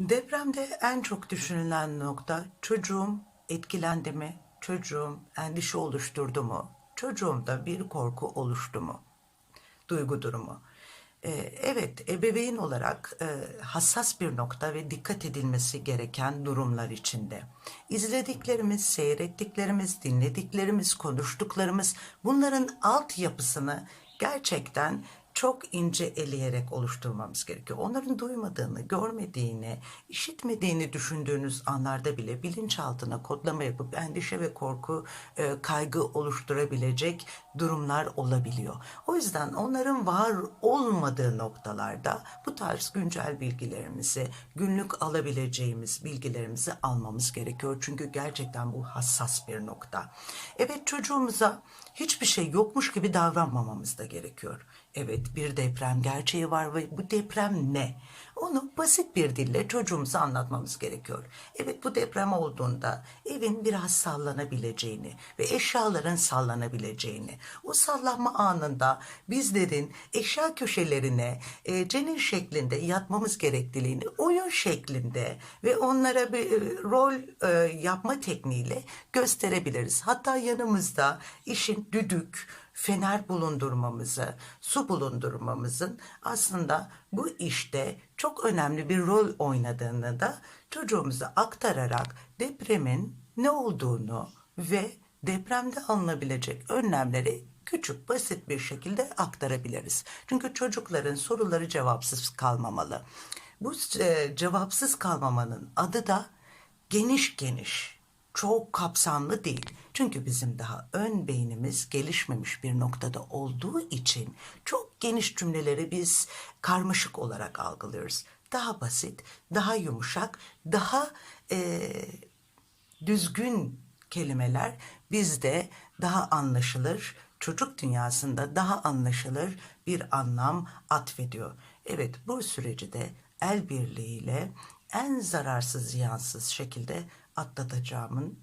Depremde en çok düşünülen nokta çocuğum etkilendi mi? Çocuğum endişe oluşturdu mu? Çocuğumda bir korku oluştu mu? Duygu durumu. Ee, evet, ebeveyn olarak e, hassas bir nokta ve dikkat edilmesi gereken durumlar içinde. İzlediklerimiz, seyrettiklerimiz, dinlediklerimiz, konuştuklarımız bunların altyapısını gerçekten çok ince eleyerek oluşturmamız gerekiyor. Onların duymadığını, görmediğini, işitmediğini düşündüğünüz anlarda bile bilinçaltına kodlama yapıp endişe ve korku, e, kaygı oluşturabilecek durumlar olabiliyor. O yüzden onların var olmadığı noktalarda bu tarz güncel bilgilerimizi, günlük alabileceğimiz bilgilerimizi almamız gerekiyor. Çünkü gerçekten bu hassas bir nokta. Evet çocuğumuza hiçbir şey yokmuş gibi davranmamamız da gerekiyor. Evet bir deprem gerçeği var ve bu deprem ne? Onu basit bir dille çocuğumuza anlatmamız gerekiyor. Evet bu deprem olduğunda evin biraz sallanabileceğini ve eşyaların sallanabileceğini, o sallanma anında bizlerin eşya köşelerine e, cenin şeklinde yatmamız gerektiğini şeklinde ve onlara bir e, rol e, yapma tekniğiyle gösterebiliriz. Hatta yanımızda işin düdük, fener bulundurmamızı, su bulundurmamızın aslında bu işte çok önemli bir rol oynadığını da çocuğumuza aktararak depremin ne olduğunu ve depremde alınabilecek önlemleri küçük basit bir şekilde aktarabiliriz. Çünkü çocukların soruları cevapsız kalmamalı. Bu e, cevapsız kalmamanın adı da geniş geniş çok kapsamlı değil. Çünkü bizim daha ön beynimiz gelişmemiş bir noktada olduğu için çok geniş cümleleri biz karmaşık olarak algılıyoruz. Daha basit, daha yumuşak, daha eee, düzgün kelimeler bizde daha anlaşılır, çocuk dünyasında daha anlaşılır bir anlam atfediyor. Evet bu süreci de el birliğiyle en zararsız ziyansız şekilde atlatacağımın